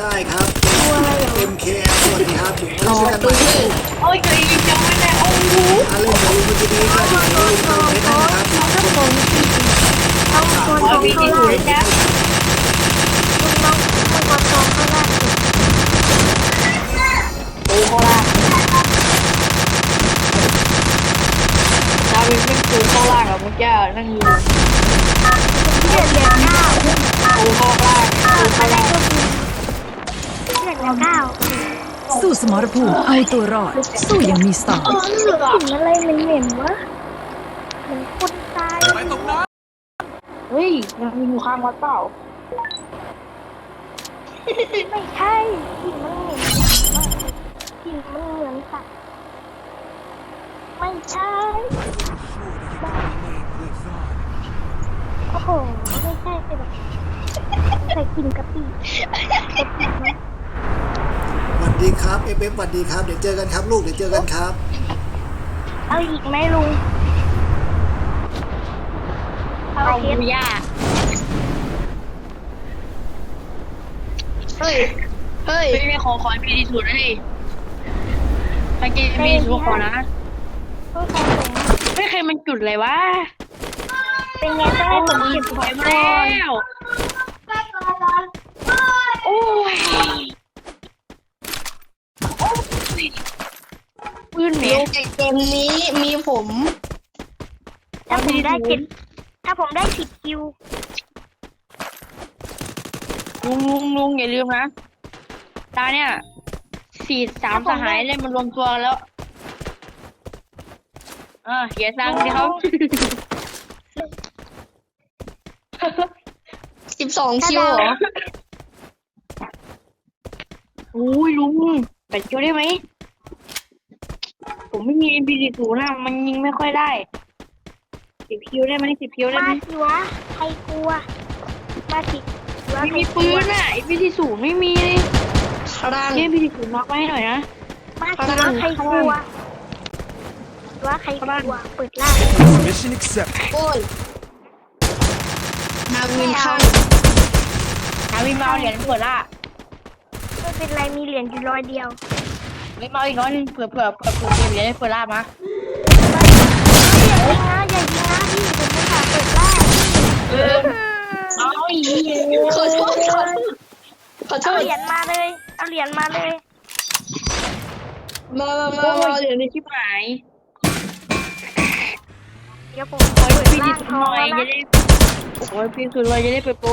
ได้ครับ MKL สวัสดีครับเดี๋ยวเราช่วยกันใหม่โอ้ยตัวเองยังไม่ได้โอ้โหถ้าเล่นกับลุงมันจะดีก็ดี๋ยวลุงเติมเพชรนะครับถ้าผมต้องต้องมีเข้าที่ล่าสุดแล้วคุณน้องต้องวัดทองเขาล่าโอ้โหล่ะดาวินเป็นตูข้างล่างอะเมื่อกี้นั่งอยู่ เดือนเก้าสู้สมรภูมิเอาตัวรอด สู้อย่างมีสไตล์ กลิ่นอะไรมันเหม็นวะเหมือนคนตายเฮ้ยยังมีอยู่ข้างวัดเปล่าไม่ใช่กลิ่นมันเหม็นมากกลิ่นมันเหมือนสัตว์ไม่ใช่โอ้โหไม่ใช่ใช่แบบใส่กลิ่นกะปิกะปิไหมสวัส ดีครับ FF สวัสดีครับเดี๋ยวเจอกันครับ ลูกเดี๋ยวเจอกันครับ เอาอีกไหมลุงเอาเอาเพชรย่าเฮ้ย เฮ้ย ไม่ไม่ขอขอพีดีสุดเลยไปกินพีดีสุดขอนะเพิ่งของผมไม่เคยมันจุดเลยวะเป็นไงจะให้ผมเก็บไปของแล้ก่อนวโอ้ย ปืนเหม็นในเกมนี้มีผมถ้าผมได้เจ็ดถ้าผมได้สิบคิว ลุงลุงลุงอย่าลืมนะตาเนี่ยสี่สามสหายเล่นมันรวมตัวแล้วเอ่าเสียตังค์ดิเขา12คิวเหรออุ้ยลุงแปดคิวได้ไหม ผมไม่มี MP ศูนย์นะมันยิงไม่ค่อยได้สิบคิวได้ไหมสิบคิวได้มาไหมสิวะใครกลัว มาสิวะไม่ใครมีกปืลัวนอะ MP ศูนย์ไม่มีเลยครั้งเกม MP ศูนย์น็อกไว้ให้หน่อยนะ มาสิวะใครกลัวว่าใครกลัว เปิดล่าง Mission accepted. โอ้ยนาวินข้างหาวินมาเอาเหรียญเผื่อละ ไม่เป็นไรมีเหรียญอยู่ร้อยเดียว วินมาเอาอีกน้อยนึงเผื่อเผื่อเผื่อเผื่อเหรียญได้เผื่อละมาอย่ายิงนะอย่ายิงนะพี่ผมไม่ขาเปิดล่าเออเอาอีกขอโทษขอโทษขอโทเอาษเหรียญมาเลยเอาเหรียญมาเลยมามาโอ้มาเหรียญในชิบหายเดี๋ยวผมโอ้ยเปิดพี่ล่าดีงสุดทหองน่อยจะนะได้โอ้ยพี่สุดเลยจะได้ไปโปร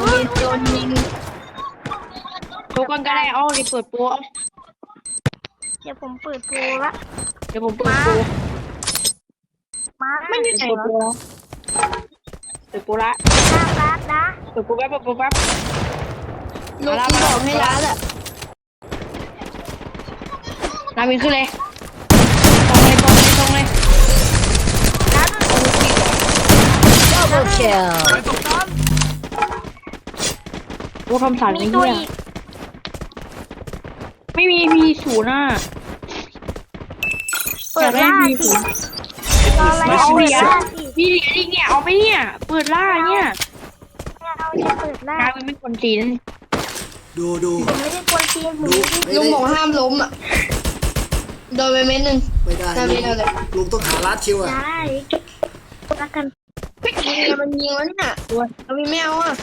มีโดนยิง ทุกคนก็ได้เอาดิเปิดโปรเอาเดี๋ยวผมเปิดโปรละ เดี๋ยวผมเปิดโปรมาไม่มีไหนเปิดโปรเปิดโปรละน่ารักนะเปิดโปรแป๊บเปิดโปรแป๊บลูกที่บอกให้ร้านอะนาวินขึ้นเลยตรงเลยตรงเลยตรงเลย Double kill ว่าคำสั่งมีไอ้ตัวเหี้ยอีก ไม่มีมีศูนย์อะเปิดล่ามีสิศูนย์รออะไรเอาเปิเหดรียญล่าสิมีเหรียญอีกเนี่ยเอาไปเนี่ย เปิดล่าเนี่ยเอาจะเปิดล่านาวินเป็นคนจีนดูดูผมไม่ได้กวนตีนผมดูไม่ได้ไม่ลุงได้บอกห้ามล้มอะโดนไปเม็ดหนึ่ง ไม่ได้นาวินเอาเลยลุงต้องหาลัดคิวอะได้รักกันยิงมันยิงแล้วเนี่ยนาวินไม่เอาอะ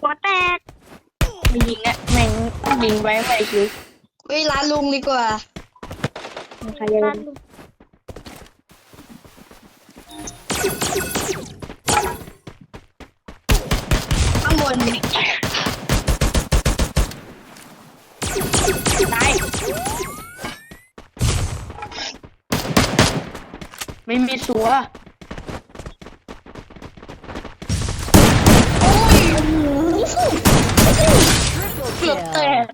หัวแตก ไม่ยิงอะแม่งยิงไว้ไม่คิวเฮ้ยร้านลุงดีกว่าใครจะร้านข้างบนตายไม่มีสัว เกือบแตก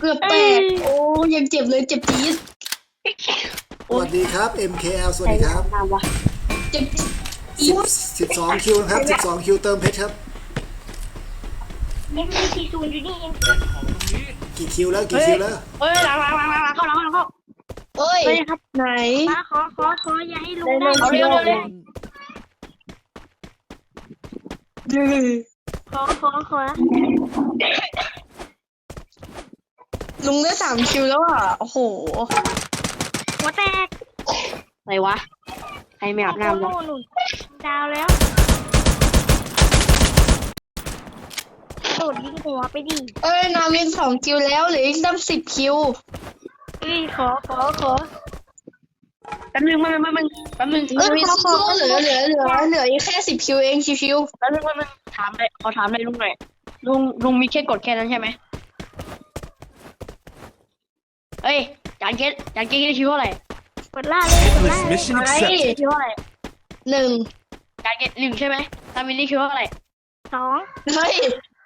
เกือบแตก โอ้ยังเจ็บเลยเจ็บจี๊ดสวัสดีครับ MKL สวัสดีครับตามวะเจ็บจี๊สิบดสิบสองคิวนะครับสิบสองคิวเติมเพชรครับเอ็มซีศูนย์อยู่นี่เองกี่คิวแล้วกี่คิวแล้ว เฮ้ยหลังหลังหลังหลังหลังเข้าหลังหลังเข้าเอ้ย เฮ้ยครับไหน มาขอขอขออย่าให้ลุงได้เอาเร็วเร็วเร็ว ขอขอขอลุงได้สามคิวแล้วอะ โอ้โห หัวแตกอะไรวะ ใครไม่อาบน้ำโอ้วะโหหนุนดาวแล้วโดดยิงหัวไปดิเอ้ยนามินสองคิวแล้วเหลืออีกตั้งสิบคิว เอ้ยขอขอขอแป๊บนึงแป๊บนึงแป๊บนึงแป๊บนึงเอ้ยขอขอเหลือเหลือเหลือเหลืออีกแค่สิบคิวเองชิวแป๊บนึงแป๊บนึงถามเลยขอถามเลยลุงหน่อยลุงลุงมีแค่กดแค่นั้นใช่ไหมเอ้ยจานเกตจานเกตได้คิวเท่าไหร่กดล่าเลยกดล่าเลย Mission ได้ accepted. คิวเท่าไหร่ๆหนึ่งจานเกตหนึ่งใช่ไหมตามินได้คิวเท่าไหร่ สองเฮ้ย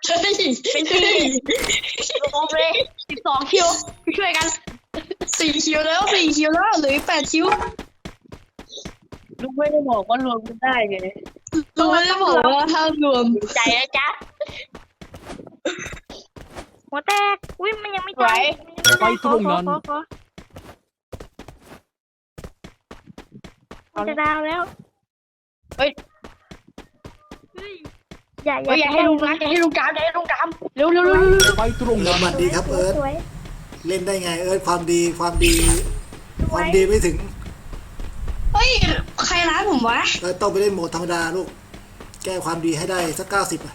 เฮ้ยเป็นสี่ โอเคสิบสองคิวช่วยกัน สี่คิวแล้วสี่คิวแล้วเหลืออีกแปดคิวลุงไม่ได้บอกว่ารวมกันได้ไงลุงไม่ได้บอกว่าห้ามรวมใจนะจ๊ะหัวแตก อุ้ยมันยังไม่ไหวตายไปตรงนั้นขอขอขอมันจะดาวแล้ว เฮ้ยเฮ้ยอย่าอเฮ้ยอย่าให้ลุงนะอย่าให้ลุงกามอย่าให้ลุงกามเร็วเร็วเร็วเร็วไปตรงเอิร์นั้ธนสวัสดีครับเอิร์ธสวย เล่นได้ไง เอิร์ธความดีความดี ความดีไม่ถึงเฮ้ย ใครร้านผมวะเอิร์ธต้องไปเล่นโหมดธรรมดาลูก แก้ความดีให้ได้สักเก้าสิบอะ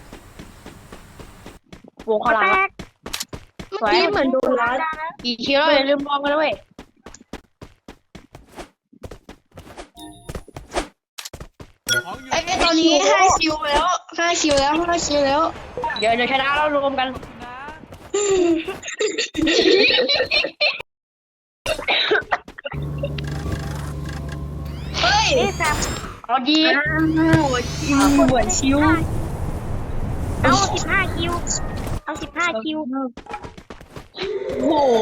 วงหัข้าวงหลังแตอะกเมื่อกี้เหมือนโดนร้านกี่คิวแล้วอย่าลืมมองกันด้วยไอ้ยตอนนี้ห้าคิวแล้วห้าคิวแล้วห้าคิวแล้ว เดี๋ยวเดี๋ยวชนะแล้วรวมกัน ยเอ๊ะสามเอาดีหัวคิวหัวคิวเอาสิบห้าคิว เอาสิบห้าคิว โอ้โห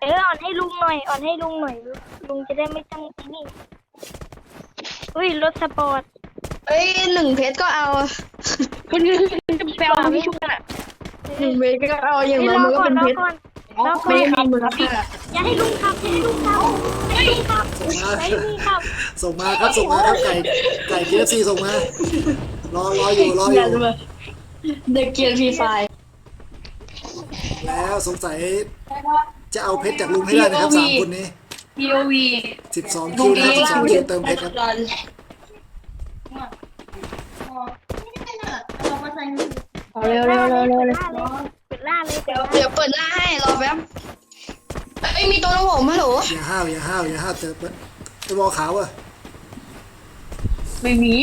เอออ่อนให้ลุงหน่อย อ่อนให้ลุงหน่อย ลุงจะได้ไม่ต้องไอ้นี่ อุ้ยรถสปอร์ต เอ้ยหนึ่งเพชรก็เอาคุณจะไปเอาที่ชุบกันอะหนึ่งเพชรก็เอาอย่างเฮ้ยน้อยรอมันก็ก่อนเป็นรอเพชร ก่อนรอก่อนไม่มีมูลค่าอย่าให้ลุงขับอย่าให้ลุงขับอย่าให้ลุงขับส่งมาไอ้นี่ขับส่งมาครับส่งมาครับไก่ไก่เคฟซีส่งมารอรออยู่รออยู่เด็กเกียร์พีไฟแล้วสงสัยจะเอาเพชรจากลุงให้ได้นะครับสามคนนี้ POV สิบสองคิวนะครับสิบสองคิวเติมเพชรครับเอาเร็วเร็วเร็วเร็ว เร็วเปิดล่าเลยเปิดล่าเลยเดี๋ยวเดี๋ยวเปิดหน้าให้รอแป๊บเอ้ยมีตัวน้องผมฮัลโหลอย่าห้าวอย่าห้าวอย่าห้าวเติมไอ้วอลขาวอะไม่มี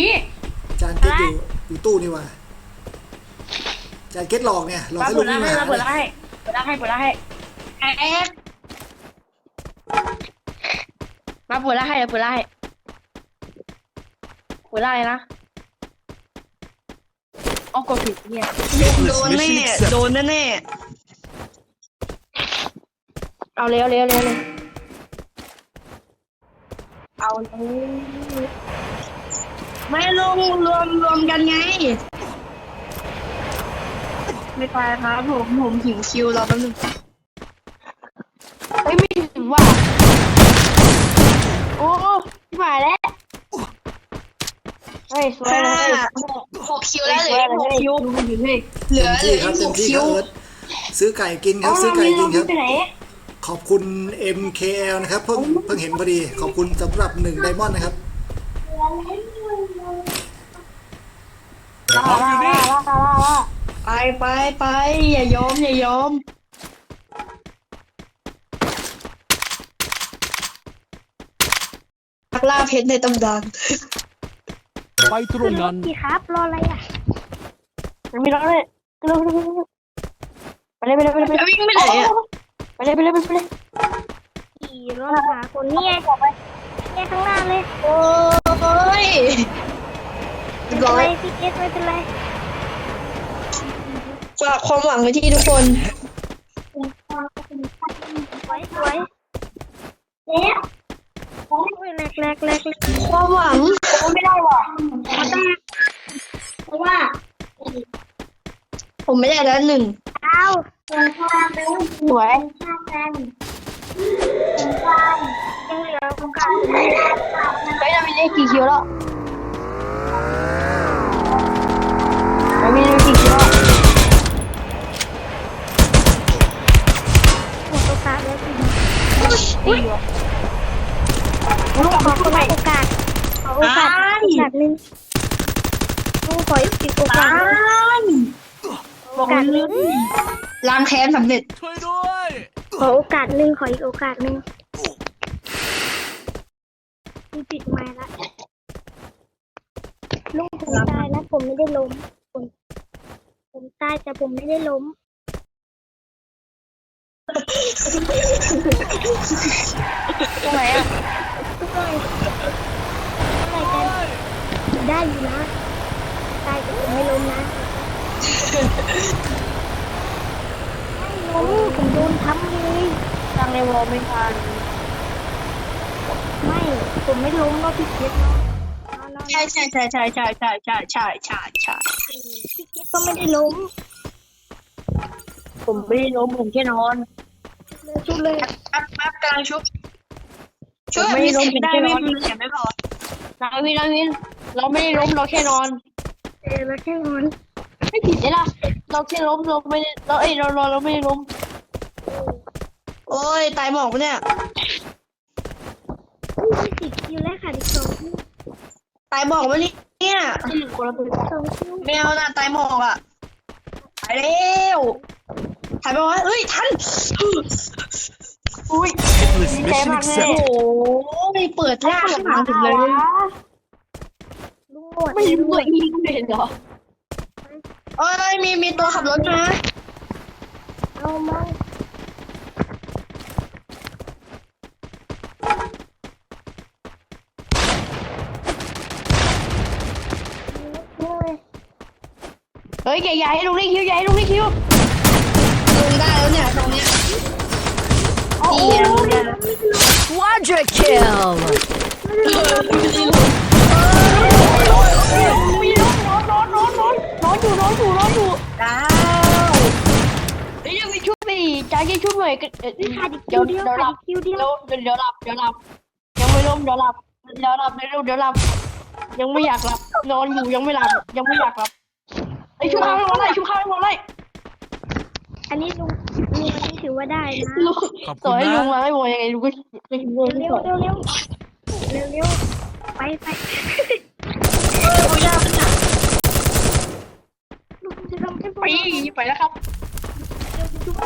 จานเก็ตอยู่อยู่ตู้นี่ว่ะจานเก็ตหลอกเนี่ยหลอกมาให้เปิลุดงร้านนี่ให้มาหามาเปิดร้านให้เปิดร้านให้เปิดร้านให้แอ๊กมาเปิดร้านให้เดี๋ยวเปิดร้านให้เปิดร้านเลยนะ เอากดผิดเนี่ยโดนแน่โดนแน่แน่เอาเร็วเร็วเร็วเร็วเอาไม่ลงรวมรวมกันไง ไม่ไปครับผมผมหิวคิวรอแป๊บนึงเฮ้ยไม่ถึงว่ะโอ้ที่หมายแล้วเฮ้ยสวย คิวเหลืเต็อมเหลืที่อครับอีเต็กมหกที่คิครับวเอิร์ธซื้อไก่กินครับซื้อไก่กินครับไปไหนขอบคุณ MKL นะครับเพิ่งเพิ่งเห็นพอดีขอบคุณสำหรับหนึ่งไดมอนด์นะครับล่าล่าล่าล่าล่าล่าไปไปไปอย่ายอมอย่ายอมนักล่าเพชรในตำนานไปตรขึ้งนรนั้ถนสิครับรออะไรอะ ยังมีรถเลยเร็วเร็วเร็วเร็วไปเลยไปเลยไปเลยไปเลยวิ่งไปไหนอะไปเลยไปเลยไปเลยขี่รถหาคนเนี่ยเนี่ยข้างหน้าเลยโอ้ยไม่เป็นไรพี่เกสไม่เป็นไรฝากความหวังไว้ที่ทุกคนสวยสวยเอ๊ะโอ้ยแรกแรกแรกความหวังไม่ได้ว่ะเพราะว่า ผมไม่ได้แล้วหนึ่งเอาเดินทางไปสวยข้างกันยังเหลือโอกาสเฮ้ยเรามีเลขกี่คิวแล้วำเร็จ ช่วยด้วย ขอโอกาสหนึ่งขออีกโอกาสหนึ่งมีปิดไม้ละลุงผมตายแล้วผมไม่ได้ล้ม ผมผมตายแต่ผมไม่ได้ล้ม ตรงไหนอะทุกคนอะไรกันได้อยู่นะ ตายแต่ผมไม่ล้มนะ ไม่ล้มผมโดนทำเลยตั้งในวอลไม่ทันไม่ผมไม่ล้มก็พี่เก็ตเนาะเอาเนาะใช่ใช่ใช่ใช่ใช่ใช่ใช่ใช่ใช่ใช่พี่เก็ตก็ไม่ได้ล้มผมไม่ได้ล้มผมแค่นอนเลยชุดเลยแป๊บแป๊บกำลังชุบช่วยมีเสียงได้ไม่มีเสียงไม่พอนาวินนาวินเราไม่ได้ล้มเราแค่นอนเออแล้วแค่นอน ไม่ผิดเลยล่ะ เราแค่ล้มเราไม่ได้เราเอ้ยเราเราเราไม่ได้ล้มโอ้ยตายหมอกปะเนี่ยยี่สิบคิวแล้วค่ะอีกสองคิวตายหมอกปะเนี่ยที่หนึ่งคนละตัวสองคิวแมวน่ะตายหมอกอะตายแล้วถ่ายไปวะเอ้ยทันอุ้ย Checklist แพ้ mission มากแน่ accepted โอ้ยเปิดหน้าขึ้นมาถึงเลย ลุงหมดไม่รู้เลยยิงไม่เห็นเหรอ โอ้ยมีมีตัวขับรถมาเอามาโอ้ยเฮ้ยใหญ่ๆให้ลุงได้คิวใหญ่ให้ลุงได้คิวลงได้แล้วเนี่ยตรงเนี้ยโอ้ดีนะเนี่ย Quadra kill มีล้มนอนนอนนอนนอนอยู่นอนอยู่นอน อ้าวเฮ้ยยังม่ช่วยไปใจเย็นช่วยหน่อยเอ่อขาดอีกคิเดี๋ยววเดียวเดี๋ยวหขาลัดบอีกคิวเดียวเดี๋ยวเดี๋ยวหลับเดี๋ยวหลับยังไม่ล้มเดี๋ยวหลับเดี๋ยวหลับเดี๋ยวเดี๋ยวหลับ ยังไม่อยากหลับนอนอยู่ยังไม่หลับยังไม่อยากหลับไอยชุบข้าวให้หมดเลยชุบข้าวให้หมดเลยอันนี้ลุงลุงอันนี้ถือว่าได้นะลุงขอบต่อให้ลุงมาให้หมดยังไงลุงก็ไม่รู้เร็วเร็วเร็วเร็วเร็วไปไปลุงจะทำให้ผม ไปไปแล้วครับ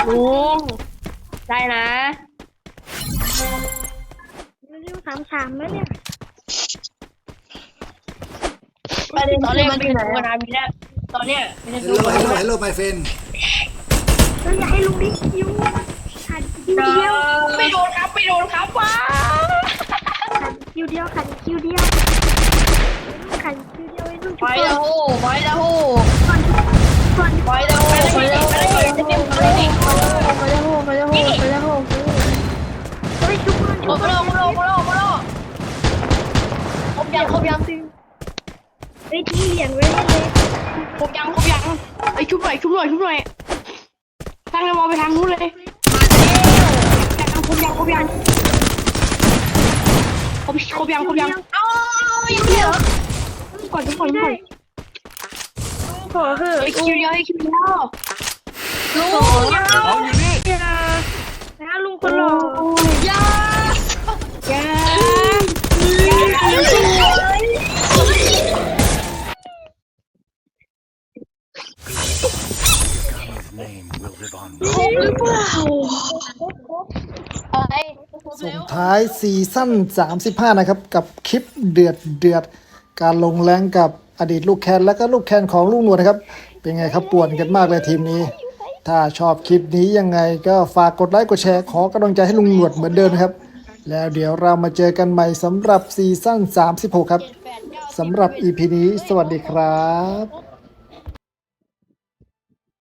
ลุงได้นะเร็วสามสามแล้วเนี่ยประเด็นตอนคืแรอกมันไม่อยู่ได้ไหนดูอะนามีแล้วตอนเนี้ยไม่ได้เฮดูลโลเฮลโลเฮลโลไมเฟนเราอยากให้ลุงได้คิวขาดคิวเดียวไม่โดนครับไม่โดนครับว้าขาดคิวเดียวขาดคิวเดียวขาดคิวเดียวไอ้ลูกไปแล้วโหไปแล้วโห โหไปแล้วโหไปแล้วโหไปแล้วโหไปแล้วโหไปแล้วโหไปแล้วโหเฮ้ยชุบก่อนโอ้ชุบโหก่อนโอ้โหโอ้โหโอ้โหครบยังครบยังเฮ้ทิ้งเหรียญไว้ให้เลยครบยังครบยังไอ้ชุบหน่อยชุบหน่อยชุบหน่อยทางเรามองไปทางนู้นเลยยังครบยังครบยังครบครบยังครบยังเอาอยู่เดียวก่อนทุกคนก่อน ขอเถอะไอ้คิวเดียวไอ้คิวเดียวลุงยาของอยู่นี่นะลุงคนหล่อยาอย่าหรือเปล่าอะไรส่งท้ายซีซั่น35 นะครับ กับคลิปเดือดเดือดการลงแรงกับ อดีตลูกแคนและก็ลูกแคนของลุงหนวดนะครับ เป็นไงครับป่วนกันมากเลยทีมนี้ ถ้าชอบคลิปนี้ยังไงก็ฝากกดไลค์กดแชร์ขอกำลังใจให้ลุงหนวดเหมือนเดิมครับ แล้วเดี๋ยวเรามาเจอกันใหม่สำหรับซีซั่น36 ครับสำหรับ EP นี้ สวัสดีครับ